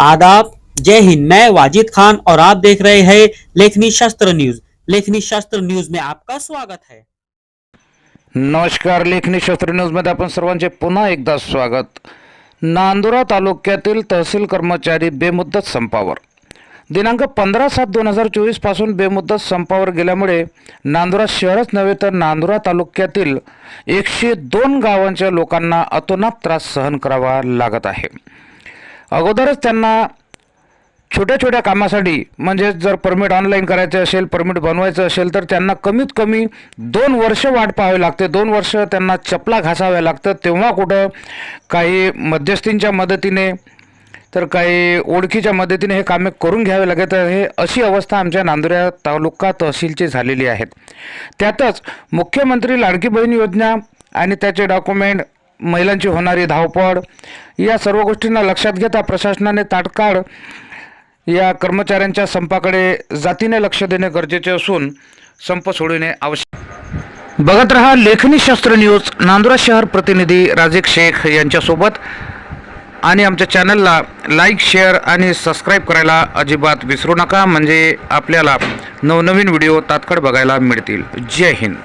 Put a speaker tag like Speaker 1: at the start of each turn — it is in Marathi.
Speaker 1: आदाब। जय हिंद। मैं वाजिद खान और आप देख रहे हैं लेखनी शास्त्र न्यूज। लेखनी शास्त्र न्यूज में आपका स्वागत है।
Speaker 2: नमस्कार। लेखनी शस्त्र न्यूजमध्ये आपण सर्वांचे पुन्हा एकदा स्वागत। नांदुरा तालुक्यातील तहसील कर्मचारी बेमुद्दत संपावर। दिनांक पंधरा सात दोन हजार चोवीसपासून बेमुद्दत संपावर गेल्यामुळे नांदुरा शहरच नव्हे तर नांदुरा तालुक्यातील एकशे दोन गावांच्या लोकांना अतोनात त्रास सहन करावा लागत आहे. अगोदरच त्यांना छोट्या छोट्या कामासाठी म्हणजेच जर परमिट ऑनलाईन करायचं असेल परमिट बनवायचं असेल तर त्यांना कमीत कमी दोन वर्ष वाट पाहावी लागते. दोन वर्ष त्यांना चपला घासाव्या लागतं तेव्हा कुठं काही मध्यस्थींच्या मदतीने तर काही ओळखीच्या मदतीने हे कामे करून घ्यावे लागत आहे अशी अवस्था आमच्या नांदुऱ्या तालुका तहसीलची झालेली आहे त्यातच मुख्यमंत्री लाडकी बहीण योजना आणि त्याचे डॉक्युमेंट महिलांची होणारी धावपळ या सर्व गोष्टींना लक्षात घेता प्रशासनाने तात्काळ या कर्मचाऱ्यांच्या संपाकडे जातीने लक्ष देणे गरजेचे असून संप सोडविणे आवश्यक. बघत रहा लेखनी शास्त्र न्यूज नांदुरा शहर प्रतिनिधी राजेक शेख यांच्यासोबत. आणि आमच्या चॅनलला लाईक शेअर आणि सबस्क्राईब करायला अजिबात विसरू नका. म्हणजे आपल्याला नवनवीन व्हिडिओ तात्काळ बघायला मिळतील. जय हिंद.